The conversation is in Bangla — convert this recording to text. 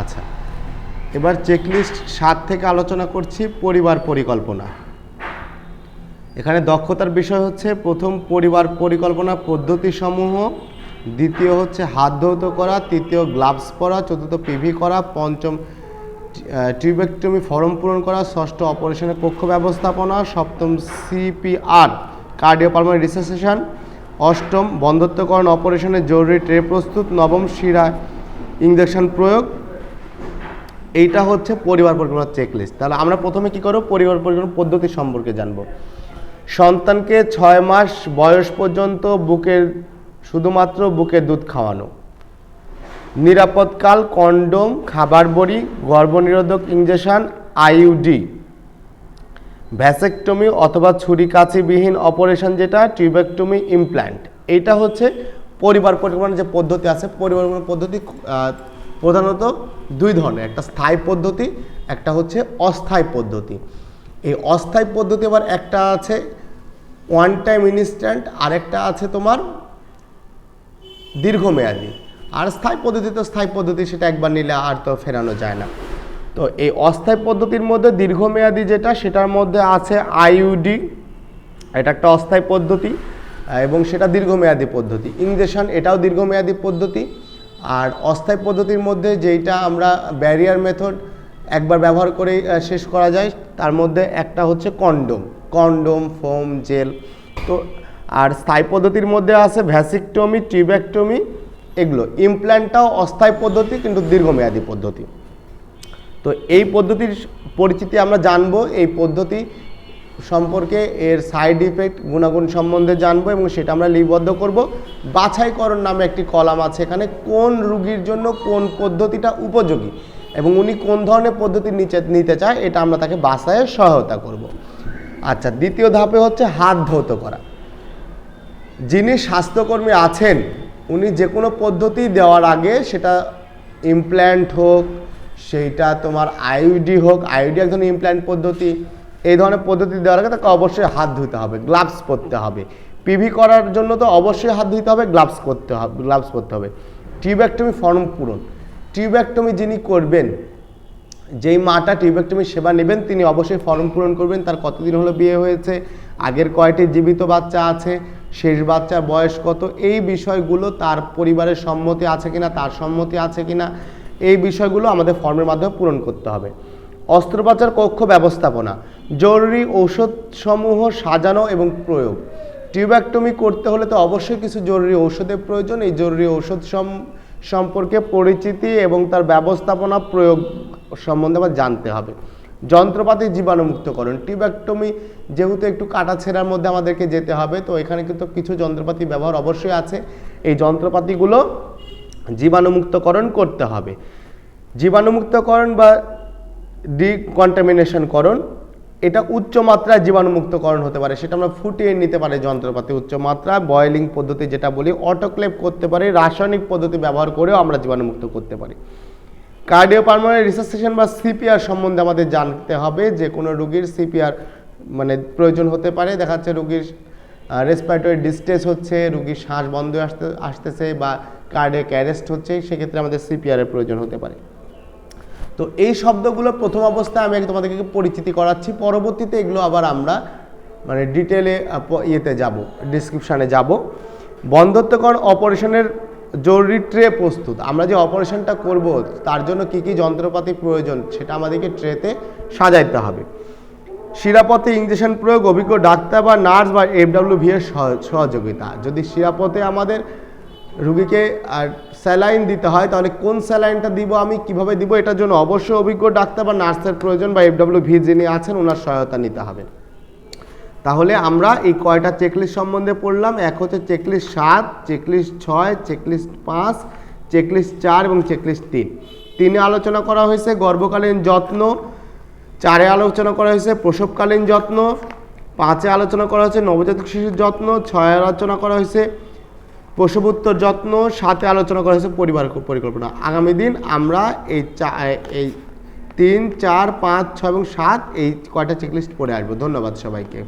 আচ্ছা। এবার চেকলিস্ট সাত থেকে আলোচনা করছি পরিবার পরিকল্পনা। এখানে দক্ষতার বিষয় হচ্ছে প্রথম পরিবার পরিকল্পনা পদ্ধতি সমূহ, দ্বিতীয় হচ্ছে হাত ধৌত করা, তৃতীয় গ্লাভস পরা, চতুর্থ পিভি করা, পঞ্চম টিউবেক্টমি ফর্ম পূরণ করা, ষষ্ঠ অপারেশনের কক্ষ ব্যবস্থাপনা, সপ্তম সিপিআর কার্ডিও কার্ডিওপালমারি রিসেসেশন অষ্টম বন্ধত্বকরণ অপারেশনের জরুরি ট্রে প্রস্তুত, নবম শিরা ইঞ্জেকশন প্রয়োগ এইটা হচ্ছে পরিবার পরিকল্পনা চেকলিস্ট তাহলে আমরা প্রথমে কি করব? পরিবার পরিকল্পনা পদ্ধতি সম্পর্কে জানব। সন্তানকে ছয় মাস বয়স পর্যন্ত বুকের, শুধুমাত্র বুকের দুধ খাওয়ানো। নিরাপদকাল, কন্ডোম, খাবার বড়ি, গর্ভনিরোধক ইঞ্জেকশন আইইউডি। ভ্যাসেকটমি অথবা ছুরি কাছিবিহীন অপারেশন যেটা, টিউবেকটমি ইমপ্ল্যান্ট। এইটা হচ্ছে পরিবার পরিকল্পনার যে পদ্ধতি আছে, পরিবার পদ্ধতি প্রধানত দুই ধরনের, একটা স্থায়ী পদ্ধতি, একটা হচ্ছে অস্থায়ী পদ্ধতি। এই অস্থায়ী পদ্ধতি আবার একটা আছে ওয়ান টাইম ইনস্ট্যান্ট আরেকটা আছে তোমার দীর্ঘমেয়াদী। আর স্থায়ী পদ্ধতি তো স্থায়ী পদ্ধতি, সেটা একবার নিলে আর তো ফেরানো যায় না। তো এই অস্থায়ী পদ্ধতির মধ্যে দীর্ঘমেয়াদী যেটা, সেটার মধ্যে আছে আইইউডি এটা একটা অস্থায়ী পদ্ধতি, এবং সেটা দীর্ঘমেয়াদী পদ্ধতি। ইঞ্জেকশন এটাও দীর্ঘমেয়াদী পদ্ধতি। আর অস্থায়ী পদ্ধতির মধ্যে যেইটা আমরা ব্যারিয়ার মেথড একবার ব্যবহার করে শেষ করা যায়, তার মধ্যে একটা হচ্ছে কন্ডোম কন্ডোম ফোম জেল তো আর স্থায়ী পদ্ধতির মধ্যে আছে ভ্যাসিকটমি টিউব্যাকটমি এগুলো। ইমপ্ল্যান্টটাও অস্থায়ী পদ্ধতি, কিন্তু দীর্ঘমেয়াদী পদ্ধতি। তো এই পদ্ধতির পরিচিতি আমরা জানব, এই পদ্ধতি সম্পর্কে এর সাইড ইফেক্ট গুণাগুণ সম্বন্ধে জানব এবং সেটা আমরা লিপিবদ্ধ করব। বাছাইকরণ নামে একটি কলাম আছে এখানে, কোন রুগীর জন্য কোন পদ্ধতিটা উপযোগী এবং উনি কোন ধরনের পদ্ধতি নিচে, নিতে চায়, এটা আমরা তাকে বাছাইয়ে সহায়তা করব। আচ্ছা দ্বিতীয় ধাপে হচ্ছে হাত ধৌত করা। যিনি স্বাস্থ্যকর্মী আছেন, উনি যে কোনো পদ্ধতি দেওয়ার আগে সেটা ইমপ্ল্যান্ট হোক, সেইটা তোমার আইউডি হোক আইউডি এক ধরনের ইমপ্ল্যান্ট পদ্ধতি এই ধরনের পদ্ধতি দেওয়ার আগে তাকে অবশ্যই হাত ধুতে হবে গ্লাভস পরতে হবে। পিভি করার জন্য তো অবশ্যই হাত ধুতে হবে গ্লাভস করতে হবে গ্লাভস পরতে হবে। টিউব্যাক্টমি ফর্ম পূরণ। টিউব্যাক্টমি যিনি করবেন, যেই মাটা টিউবেক্টমি সেবা নেবেন, তিনি অবশ্যই ফর্ম পূরণ করবেন। তার কতদিন হলো বিয়ে হয়েছে, আগের কয়টি জীবিত বাচ্চা আছে, শেষ বাচ্চার বয়স কত, এই বিষয়গুলো তার পরিবারের সম্মতি আছে কিনা, তার সম্মতি আছে কিনা, এই বিষয়গুলো আমাদের ফর্মের মাধ্যমে পূরণ করতে হবে। অস্ত্রোপচার কক্ষ ব্যবস্থাপনা। জরুরি ঔষধ সমূহ সাজানো এবং প্রয়োগ। টিউব্যাক্টমি করতে হলে তো অবশ্যই কিছু জরুরি ঔষধের প্রয়োজন। এই জরুরি ঔষধ সম- সম্পর্কে পরিচিতি এবং তার ব্যবস্থাপনা প্রয়োগ সম্বন্ধে আমার জানতে হবে। যন্ত্রপাতি জীবাণুমুক্তকরণ টিউব্যাক্টমি যেহেতু একটু কাটা ছেঁড়ার মধ্যে আমাদেরকে যেতে হবে, তো এখানে কিন্তু কিছু যন্ত্রপাতি ব্যবহার অবশ্যই আছে। এই যন্ত্রপাতিগুলো জীবাণুমুক্তকরণ করতে হবে। জীবাণুমুক্তকরণ বা ডিকন্টামিনেশনকরণ এটা উচ্চ মাত্রায় জীবাণুমুক্তকরণ হতে পারে, সেটা আমরা ফুটিয়ে নিতে পারি যন্ত্রপাতি উচ্চ মাত্রায় বয়েলিং পদ্ধতি যেটা বলি অটোক্লেভ করতে পারি, রাসায়নিক পদ্ধতি ব্যবহার করেও আমরা জীবাণুমুক্ত করতে পারি। কার্ডিওপালমোনারি রিসাসেশন বা সিপিআর সম্বন্ধে আমাদের জানতে হবে যে কোনো রুগীর সিপিআর মানে প্রয়োজন হতে পারে, দেখা যাচ্ছে রুগীর রেসপিরেটরি ডিস্টেস হচ্ছে, রুগীর শ্বাস বন্ধ আসতে, আসতেছে বা কার্ডিয়াক অ্যারেস্ট হচ্ছে, সেক্ষেত্রে আমাদের সিপিআরের প্রয়োজন হতে পারে। তো এই শব্দগুলো প্রথম অবস্থায় আমি তোমাদেরকে পরিচিতি করাচ্ছি। পরবর্তীতে এগুলো আবার আমরা মানে ডিটেলে ইয়েতে যাব ডিসক্রিপশানে যাব। বন্ধত্বকরণ অপারেশনের জরুরি ট্রে প্রস্তুত। আমরা যে অপারেশনটা করব, তার জন্য কি কি যন্ত্রপাতি প্রয়োজন, সেটা আমাদেরকে ট্রেতে সাজাইতে হবে। শিরাপথে ইঞ্জেকশন প্রয়োগ, অভিজ্ঞ ডাক্তার বা নার্স বা এফডাব্লিউ এর সহ- সহযোগিতা। যদি শিরাপথে আমাদের রুগীকে আর স্যালাইন দিতে হয়, তাহলে কোন স্যালাইনটা দিব আমি, কীভাবে দিব, এটার জন্য অবশ্যই অভিজ্ঞ ডাক্তার বা নার্সের প্রয়োজন বা এফডাব্লিউ ভি যিনি আছেন ওনার সহায়তা নিতে হবে। তাহলে আমরা এই কয়টা চেকলিস্ট সম্বন্ধে পড়লাম, এক হচ্ছে চেকলিস্ট সাত চেকলিস্ট ছয় চেকলিস্ট পাঁচ চেকলিস্ট চার এবং চেকলিস্ট তিন। তিনে আলোচনা করা হয়েছে গর্ভকালীন যত্ন, চারে আলোচনা করা হয়েছে প্রসবকালীন যত্ন, পাঁচে আলোচনা করা হয়েছে নবজাতক শিশুর যত্ন, ছয়ে আলোচনা করা হয়েছে প্রসবোত্তর যত্ন, সাথে আলোচনা করা হয়েছে পরিবার পরিকল্পনা। আগামী দিন আমরা এই চা এই তিন, চার, পাঁচ, ছয় এবং সাত এই কয়টা চেকলিস্ট পড়ে আসব। ধন্যবাদ সবাইকে।